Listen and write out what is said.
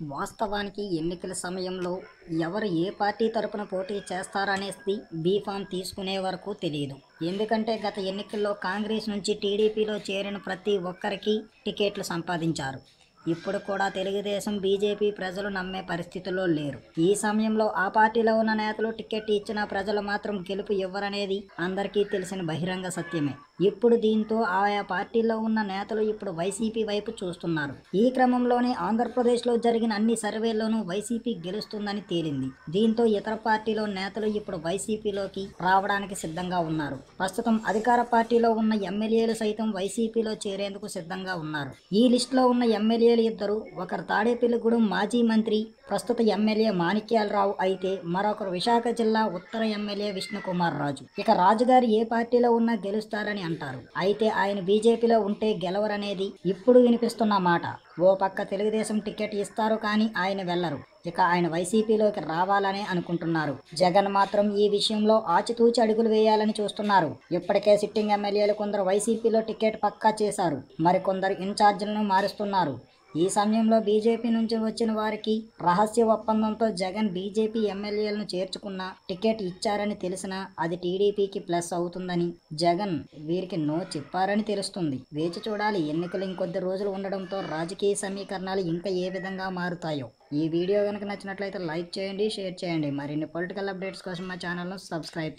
వాస్తవానికి ఎన్నికల సమయంలో ఎవరు ఏ పార్టీ తరపున పోటీ చేస్తారనేది బీఫామ్ తీసుకునే వరకు తెలియదు ఎందుకంటే గత ఎన్నికల్లో కాంగ్రెస్ నుంచి టీడీపీలో చేరిన ప్రతి ఒక్కరికి టికెట్లు సంపాదించారు. ఇప్పుడు కూడా తెలుగుదేశం బీజేపీ ప్రజలు నమ్మే పరిస్థితిలో లేరు. ఈ సమయంలో ఆ పార్టీలో ఉన్న నేతలు టికెట్ ఇచ్చిన ప్రజలు మాత్రం గెలుపు ఇవ్వరనేది అందరికీ తెలిసిన బహిరంగ సత్యమే. ఇప్పుడు దీంతో ఆయా పార్టీల్లో ఉన్న నేతలు ఇప్పుడు వైసీపీ వైపు చూస్తున్నారు. ఈ క్రమంలోనే ఆంధ్రప్రదేశ్లో జరిగిన అన్ని సర్వేల్లోనూ వైసీపీ గెలుస్తుందని తేలింది. దీంతో ఇతర పార్టీలో నేతలు ఇప్పుడు వైసీపీలోకి రావడానికి సిద్ధంగా ఉన్నారు. ప్రస్తుతం అధికార పార్టీలో ఉన్న ఎమ్మెల్యేలు సైతం వైసీపీలో చేరేందుకు సిద్ధంగా ఉన్నారు. ఈ లిస్టులో ఉన్న ఎమ్మెల్యేలు ఇద్దరు ఒకరు తాడేపల్లిగూడెం మాజీ మంత్రి ప్రస్తుత ఎమ్మెల్యే మాణిక్యాలరావు అయితే మరొకరు విశాఖ జిల్లా ఉత్తర ఎమ్మెల్యే విష్ణుకుమార్ రాజు ఇక రాజుగారు ఏ పార్టీలో ఉన్నా గెలుస్తారని అంటారు. అయితే ఆయన బీజేపీలో ఉంటే గెలవరనేది ఇప్పుడు వినిపిస్తున్న మాట. ఓ పక్క తెలుగుదేశం టికెట్ ఇస్తారు కానీ ఆయన వెళ్ళరు. ఇక ఆయన వైసీపీలోకి రావాలనే అనుకుంటున్నారు. జగన్ మాత్రం ఈ విషయంలో ఆచితూచి అడుగులు వేయాలని చూస్తున్నారు. ఇప్పటికే సిట్టింగ్ ఎమ్మెల్యేలు కొందరు వైసీపీలో టికెట్ పక్కా చేశారు. మరికొందరు ఇన్ఛార్జీలను మారుస్తున్నారు. ఈ సమయంలో బీజేపీ నుంచి వచ్చిన వారికి రహస్య ఒప్పందంతో జగన్ బీజేపీ ఎమ్మెల్యేలను చేర్చుకున్న టికెట్ ఇచ్చారని తెలిసినా అది టీడీపీకి ప్లస్ అవుతుందని జగన్ వీరికి నో చెప్పారని తెలుస్తుంది. వేచి చూడాలి ఎన్నికలు ఇంకొద్ది రోజులు ఉండడంతో రాజకీయ సమీకరణాలు ఇంకా ఏ విధంగా మారుతాయో. ఈ వీడియో కనుక నచ్చినట్లయితే లైక్ చేయండి షేర్ చేయండి. మరిన్ని పొలిటికల్ అప్డేట్స్ కోసం మా ఛానల్ను సబ్స్క్రైబ్ చేయండి.